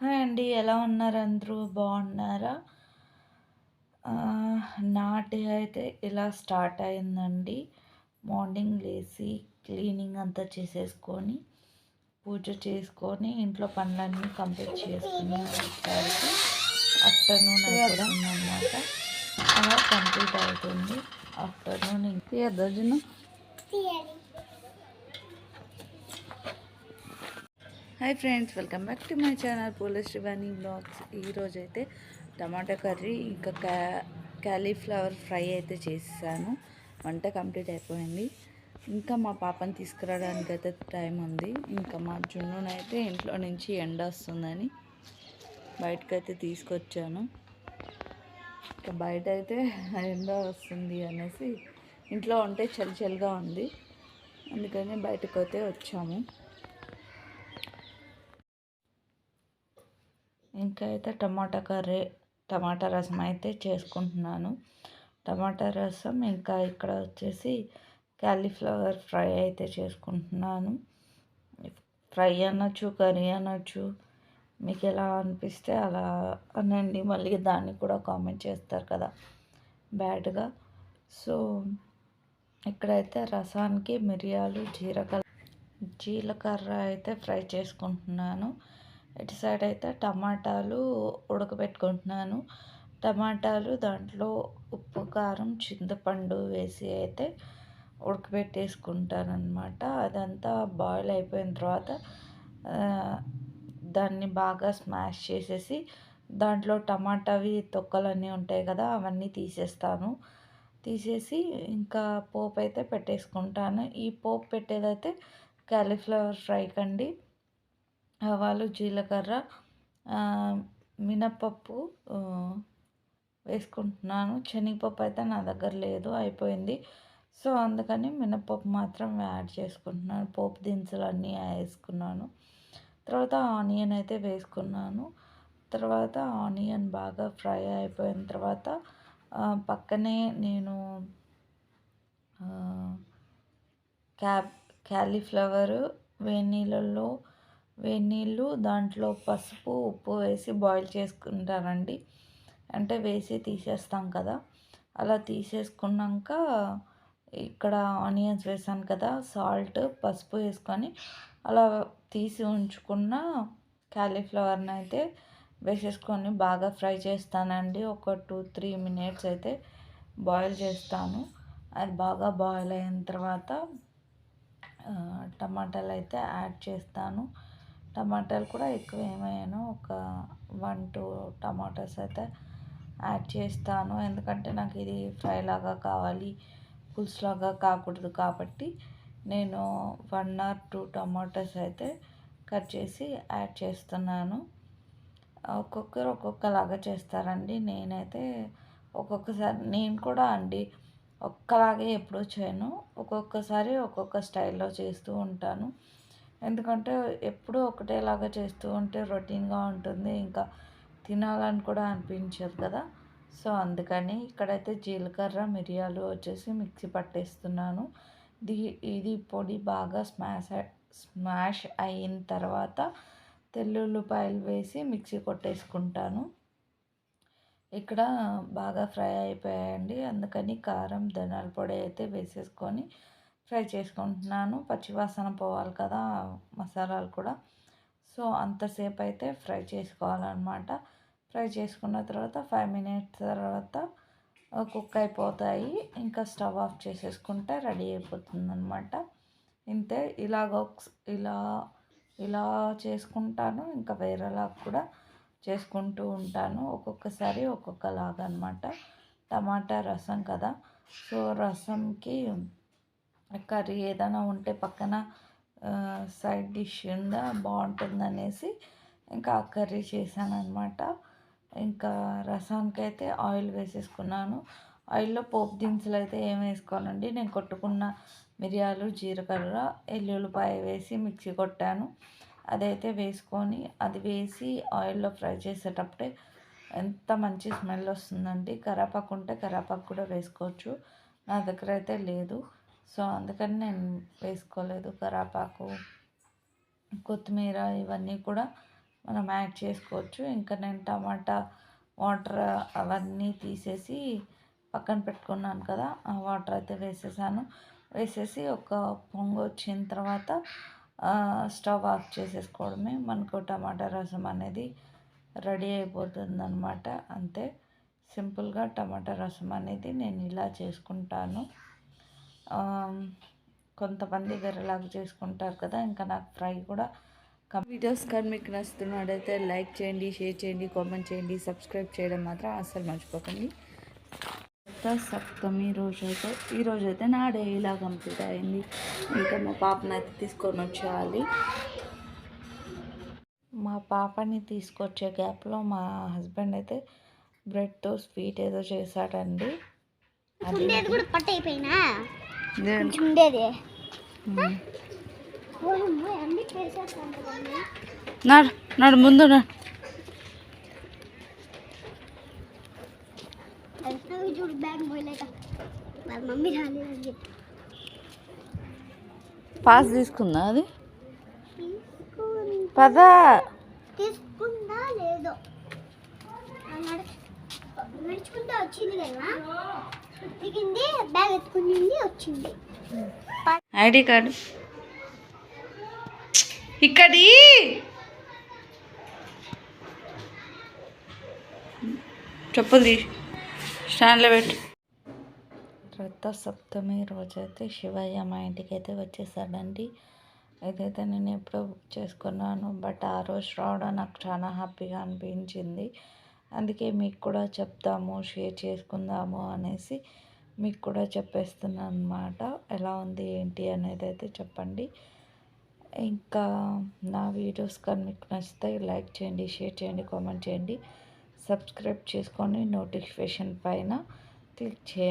Hi అండి ఎలా ఉన్నారు అందరూ? బాగున్నారా? నా డే అయితే ఇలా స్టార్ట్ అయిందండి. మార్నింగ్ లేచి క్లీనింగ్ అంతా చేసేసుకొని పూజ చేసుకొని ఇంట్లో పనులన్నీ కంప్లీట్ చేసుకుని వచ్చేసరికి ఆఫ్టర్నూన్ అయిపోతుంది అనమాట అలా కంప్లీట్ అవుతుంది. ఆఫ్టర్నూన్ ఇంకా దర్జన hi friends welcome back to my channel Poola Srivani blogs ఈరోజు అయితే టమాటా కర్రీ ఇంకా క్యా క్యాలీఫ్లవర్ ఫ్రై అయితే చేసాను. వంట కంప్లీట్ అయిపోయింది. ఇంకా మా పాపని తీసుకురావడానికి అయితే టైం ఉంది. ఇంకా మా జున్నునైతే ఇంట్లో నుంచి ఎండ వస్తుందని బయటకైతే తీసుకొచ్చాను. ఇంకా బయట అయితే ఎండ వస్తుంది అనేసి ఇంట్లో ఉంటే చలి చలిగా ఉంది. అందుకని బయటకు అయితే వచ్చాము. ఇంకా అయితే టమాటా కర్రీ టమాటా రసం అయితే చేసుకుంటున్నాను. టమాటా రసం ఇంకా ఇక్కడ వచ్చేసి క్యాలీఫ్లవర్ ఫ్రై అయితే చేసుకుంటున్నాను. ఫ్రై అనొచ్చు కర్రీ అనొచ్చు మీకు ఎలా అనిపిస్తే అలా అనండి. మళ్ళీ దాన్ని కూడా కామెంట్ చేస్తారు కదా బ్యాడ్గా. సో ఇక్కడైతే రసానికి మిరియాలు జీలకర్ర జీలకర్ర అయితే ఫ్రై చేసుకుంటున్నాను. ఇటు సైడ్ అయితే టమాటాలు ఉడకబెట్టుకుంటున్నాను. టమాటాలు దాంట్లో ఉప్పు కారం చింతపండు వేసి అయితే ఉడకబెట్టేసుకుంటాను అనమాట అదంతా బాయిల్ అయిపోయిన తర్వాత దాన్ని బాగా స్మాష్ చేసేసి దాంట్లో టమాటావి తొక్కలన్నీ ఉంటాయి కదా అవన్నీ తీసేస్తాను. తీసేసి ఇంకా పోపు అయితే పెట్టేసుకుంటాను. ఈ పోపు పెట్టేదైతే క్యాలీఫ్లవర్ ఫ్రై కండి. ఆవాలు జీలకర్ర మినప్పప్పు వేసుకుంటున్నాను. శనగపప్పు అయితే నా దగ్గర లేదు అయిపోయింది. సో అందుకని మినప్పప్పు మాత్రం యాడ్ చేసుకుంటున్నాను. పోపు దినుసులు అన్నీ వేసుకున్నాను. తర్వాత ఆనియన్ అయితే వేసుకున్నాను. తర్వాత ఆనియన్ బాగా ఫ్రై అయిపోయిన తర్వాత పక్కనే నేను క్యాబ్ క్యాలీఫ్లవరు వేడి నీళ్ళల్లో వేడి నీళ్ళు దాంట్లో పసుపు ఉప్పు వేసి బాయిల్ చేసుకుంటారండి. అంటే వేసి తీసేస్తాం కదా. అలా తీసేసుకున్నాక ఇక్కడ ఆనియన్స్ వేసాను కదా సాల్ట్ పసుపు వేసుకొని అలా తీసి ఉంచుకున్న క్యాలీఫ్లవర్ని అయితే వేసేసుకొని బాగా ఫ్రై చేస్తానండి. ఒక టూ త్రీ మినిట్స్ అయితే బాయిల్ చేస్తాను. అది బాగా బాయిల్ అయిన తర్వాత టమాటాలు అయితే యాడ్ చేస్తాను. టమాటాలు కూడా ఎక్కువ ఏమయ్యాను ఒక వన్ టూ టమాటాస్ అయితే యాడ్ చేస్తాను. ఎందుకంటే నాకు ఇది ఫ్రై లాగా కావాలి పులుసులాగా కాకూడదు కాబట్టి నేను వన్ ఆర్ టూ టమాటాస్ అయితే కట్ చేసి యాడ్ చేస్తున్నాను. ఒక్కొక్కరు ఒక్కొక్కలాగా చేస్తారండి. నేనైతే ఒక్కొక్కసారి నేను కూడా అండి ఒక్కలాగే ఎప్పుడూ చేయను. ఒక్కొక్కసారి ఒక్కొక్క స్టైల్లో చేస్తూ ఉంటాను. ఎందుకంటే ఎప్పుడూ ఒకటేలాగా చేస్తూ ఉంటే రొటీన్గా ఉంటుంది. ఇంకా తినాలని కూడా అనిపించదు కదా. సో అందుకని ఇక్కడైతే జీలకర్ర మిరియాలు వచ్చేసి మిక్సీ పట్టేస్తున్నాను. దీ ఇది పొడి బాగా స్మాష్ స్మాష్ అయిన తర్వాత తెల్లుల్లిపాయలు వేసి మిక్సీ కొట్టేసుకుంటాను. ఇక్కడ బాగా ఫ్రై అయిపోయాయండి. అందుకని కారం ధనాల పొడి అయితే వేసేసుకొని ఫ్రై చేసుకుంటున్నాను. పచ్చివాసన పోవాలి కదా మసాలాలు కూడా. సో అంతసేపు అయితే ఫ్రై చేసుకోవాలన్నమాట. ఫ్రై చేసుకున్న తర్వాత ఫైవ్ మినిట్స్ తర్వాత కుక్ అయిపోతాయి. ఇంకా స్టవ్ ఆఫ్ చేసేసుకుంటే రెడీ అయిపోతుంది అనమాట ఇంతే ఇలాగ ఇలా ఇలా చేసుకుంటాను. ఇంకా వేరేలా కూడా చేసుకుంటూ ఉంటాను. ఒక్కొక్కసారి ఒక్కొక్కలాగా అనమాట టమాటా రసం కదా. సో రసంకి కర్రీ ఏదైనా ఉంటే పక్కన సైడ్ డిష్ ఉందా బాగుంటుంది అనేసి ఇంకా ఆ కర్రీ చేశాను అనమాట ఇంకా రసానికి అయితే ఆయిల్ వేసేసుకున్నాను. ఆయిల్లో పోపు దినుసులు అయితే ఏం వేసుకోవాలండి? నేను కొట్టుకున్న మిరియాలు జీలకర్ర ఎల్లుల్లిపాయ వేసి మిక్సీ కొట్టాను. అదైతే వేసుకొని అది వేసి ఆయిల్లో ఫ్రై చేసేటప్పుడే ఎంత మంచి స్మెల్ వస్తుందండి. కరాపాకు ఉంటే కరాపాకు కూడా వేసుకోవచ్చు. నా దగ్గర అయితే లేదు. సో అందుకని నేను వేసుకోలేదు కరాపాకు కొత్తిమీర ఇవన్నీ కూడా మనం యాడ్ చేసుకోవచ్చు. ఇంకా నేను టమాటా వాటర్ అవన్నీ తీసేసి పక్కన పెట్టుకున్నాను కదా ఆ వాటర్ అయితే వేసేసాను. వేసేసి ఒక పొంగు వచ్చిన తర్వాత స్టవ్ ఆఫ్ చేసేసుకోవడమే. మనకు టమాటా రసం అనేది రెడీ అయిపోతుందన్నమాట. అంతే. సింపుల్గా టమాటా రసం అనేది నేను ఇలా చేసుకుంటాను. కొంతమంది వేరేలాగా చేసుకుంటారు కదా ఇంకా నాకు ఫ్రై కూడా వీడియోస్ కానీ మీకు నచ్చుతున్నాడైతే లైక్ చేయండి షేర్ చేయండి కామెంట్ చేయండి సబ్స్క్రైబ్ చేయడం మాత్రం అస్సలు మర్చిపోకండి. సప్తమి రోజు అయితే ఈరోజు అయితే నా డే ఇలా కంప్లీట్ అయింది. ఇంకా మా పాపని అయితే తీసుకొని వచ్చేయాలి. మా పాపని తీసుకొచ్చే గ్యాప్లో మా హస్బెండ్ అయితే బ్రెడ్తో స్వీట్ ఏదో చేశాడండి. కూడా పట్టయిపోయినా నాడు నాడు ముందు నాడు పాస్ తీసుకుందా అది? పదా. తీసుకుందా లేదో? నడుచుకుంటూ వచ్చింది కదా? దిగింది బ్యాగ్ ఎత్తుకునింది వచ్చింది ఐడి కార్డు. ఇక్కడి చెప్పులు తీ స్టాండ్లో పెట్టు. రథ సప్తమి రోజైతే శివయ్య మా ఇంటికి అయితే వచ్చేసాడండి. ఇదైతే నేను ఎప్పుడో బుక్ చేసుకున్నాను బట్ ఆ రోజు రావడం నాకు చాలా హ్యాపీగా అనిపించింది. అందుకే మీకు కూడా చెప్తాము షేర్ చేసుకుందాము అనేసి మీకు కూడా చెప్పేస్తున్నాను అనమాట ఎలా ఉంది ఏంటి అనేది అయితే చెప్పండి. ఇంకా నా వీడియోస్ కానీ మీకు నచ్చితే లైక్ చేయండి షేర్ చేయండి కామెంట్ చేయండి. సబ్స్క్రైబ్ చేసుకొని నోటిఫికేషన్ పైన క్లిక్ చేయండి.